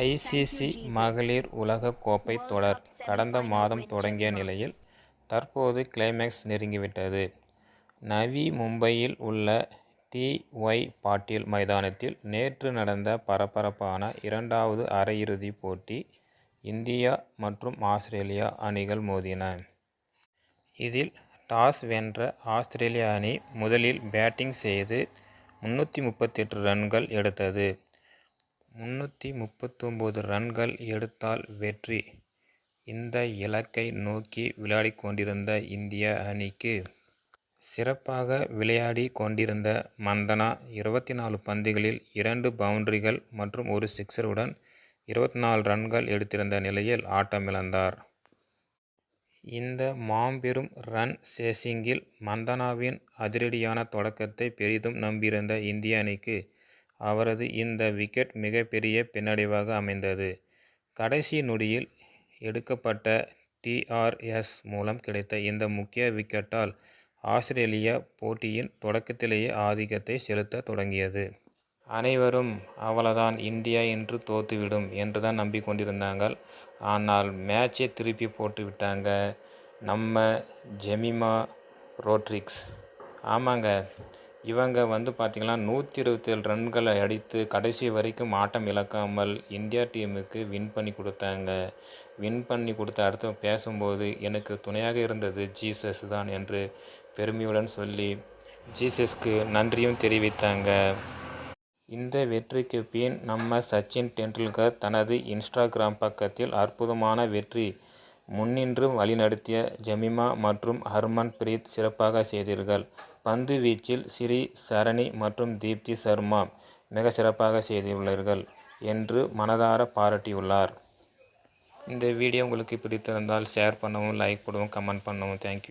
ICC மகளிர் உலகக் கோப்பை தொடர் கடந்த மாதம் தொடங்கிய நிலையில் தற்போது கிளைமாக்ஸ் நெருங்கிவிட்டது. நவி மும்பையில் உள்ள டி. ஒய். பாட்டீல் மைதானத்தில் நேற்று நடந்த பரபரப்பான இரண்டாவது அரையிறுதிப் போட்டி இந்தியா மற்றும் ஆஸ்திரேலியா அணிகள் மோதின. இதில் டாஸ் வென்ற ஆஸ்திரேலிய அணி முதலில் பேட்டிங் செய்து முன்னூற்று முப்பத்தெட்டு ரன்கள் எடுத்தது. முன்னூற்றி முப்பத்தொம்போது ரன்கள் எடுத்தால் வெற்றி இந்த இலக்கை நோக்கி விளையாடிக் கொண்டிருந்த இந்திய அணிக்கு சிறப்பாக விளையாடிக் கொண்டிருந்த மந்தனா இருபத்தி நாலு பந்துகளில் இரண்டு பவுண்டரிகள் மற்றும் ஒரு சிக்சருடன் இருபத்தி நாலு ரன்கள் எடுத்திருந்த நிலையில் ஆட்டமிழந்தார். இந்த மாபெரும் ரன் சேசிங்கில் மந்தனாவின் அதிரடியான தொடக்கத்தை பெரிதும் நம்பியிருந்த இந்திய அணிக்கு அவரது இந்த விக்கெட் மிகப்பெரிய பின்னடைவாக அமைந்தது. கடைசி நொடியில் எடுக்கப்பட்ட டிஆர்எஸ் மூலம் கிடைத்த இந்த முக்கிய விக்கெட்டால் ஆஸ்திரேலியா போட்டியின் தொடக்கத்திலேயே ஆதிக்கத்தை செலுத்தத் தொடங்கியது. அனைவரும் அவ்வளவுதான் இந்தியா இன்று தோத்துவிடும் என்றுதான் தான் நம்பிக்கொண்டிருந்தாங்க ஆனால் மேட்சை திருப்பி போட்டு விட்டாங்க நம்ம ஜெமிமா ரோட்ரிக்ஸ். ஆமாங்க இவங்க வந்து பார்த்திங்கன்னா நூற்றி இருபத்தேழு ரன்களை அடித்து கடைசி வரைக்கும் ஆட்டம் இழக்காமல் இந்தியா டீமுக்கு வின் பண்ணி கொடுத்தாங்க. வின் பண்ணி கொடுத்த அடுத்து பேசும்போது எனக்கு துணையாக இருந்தது ஜீசஸ் தான் என்று பெருமையுடன் சொல்லி ஜீசஸ்க்கு நன்றியும் தெரிவித்தாங்க. இந்த வெற்றிக்கு பின் நம்ம சச்சின் டெண்டுல்கர் தனது இன்ஸ்டாகிராம் பக்கத்தில் அற்புதமான வெற்றி முன்னின்று வழிநடத்திய ஜமிமா மற்றும் ஹர்மன் பிரீத் சிறப்பாக செய்தீர்கள். பந்து வீச்சில் ஸ்ரீ சரணி மற்றும் தீப்தி சர்மா மிக சிறப்பாக செய்துள்ளீர்கள் என்று மனதார பாராட்டியுள்ளார். இந்த வீடியோ உங்களுக்கு பிடித்திருந்தால் ஷேர் பண்ணவும் லைக் போடவும் கமெண்ட் பண்ணவும் தேங்க்யூ.